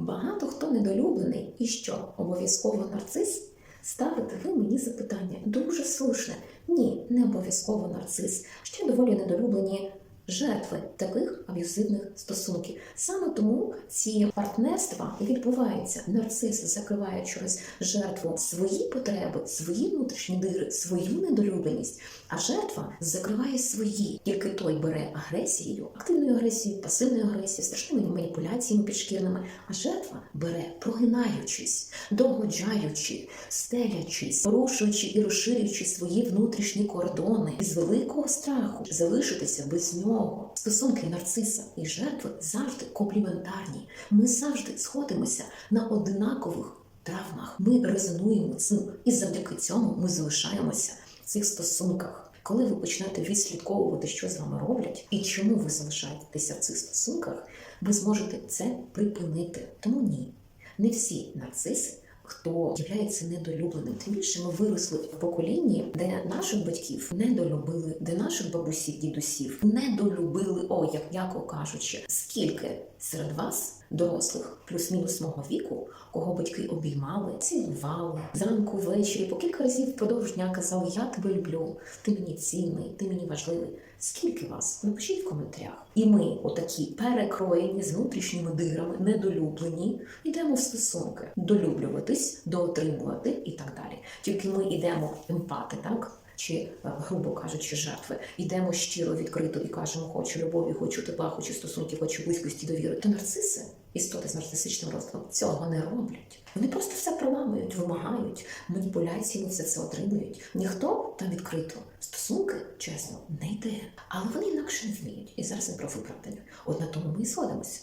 Багато хто недолюблений і що обов'язково нарцис? Ставите ви мені запитання дуже слушне. Ні, не обов'язково нарцис. Ще доволі недолюблені жертви таких аб'юзивних стосунків. Саме тому ці партнерства і відбуваються. Нарцис закриває через жертву свої потреби, свої внутрішні дири, свою недолюбленість, а жертва закриває свої. Тільки той бере агресією, активною агресією, пасивною агресією, страшними маніпуляціями підшкірними, а жертва бере, прогинаючись, догоджаючи, стелячись, порушуючи і розширюючи свої внутрішні кордони із великого страху залишитися без нього. Стосунки нарциса і жертви завжди компліментарні. Ми завжди сходимося на одинакових травмах. Ми резонуємо цим, і завдяки цьому ми залишаємося в цих стосунках. Коли ви почнете відслідковувати, що з вами роблять і чому ви залишаєтеся в цих стосунках, ви зможете це припинити. Тому ні, не всі нарциси. Хто являється недолюбленим, тим більше ми виросли в поколінні, де наших батьків недолюбили, де наших бабусів, дідусів недолюбили. О, як м'яко кажучи, скільки серед вас, дорослих, плюс-мінус мого віку, кого батьки обіймали, цілували зранку, ввечері, по кілька разів впродовж дня казали: Я тебе люблю, ти мені цінний, ти мені важливий. Скільки вас? Напишіть в коментарях. І ми, отакі перекроєні з внутрішніми дирами, недолюблені, йдемо в стосунки долюблюватись, доотримувати і так далі. Тільки ми йдемо емпати, так? Чи, е, грубо кажучи, жертви, йдемо щиро, відкрито і кажемо, хочу любові, хочу тепла, хочу стосунків, хочу близькості, довіри. То нарциси, істоти з нарцисичним розладом, цього не роблять. Вони просто все проламують, вимагають, маніпуляціями все це отримують. Ніхто там відкрито стосунки, чесно, не йде. Але вони інакше не вміють. І зараз не про виправдання. От на тому ми і сходимося.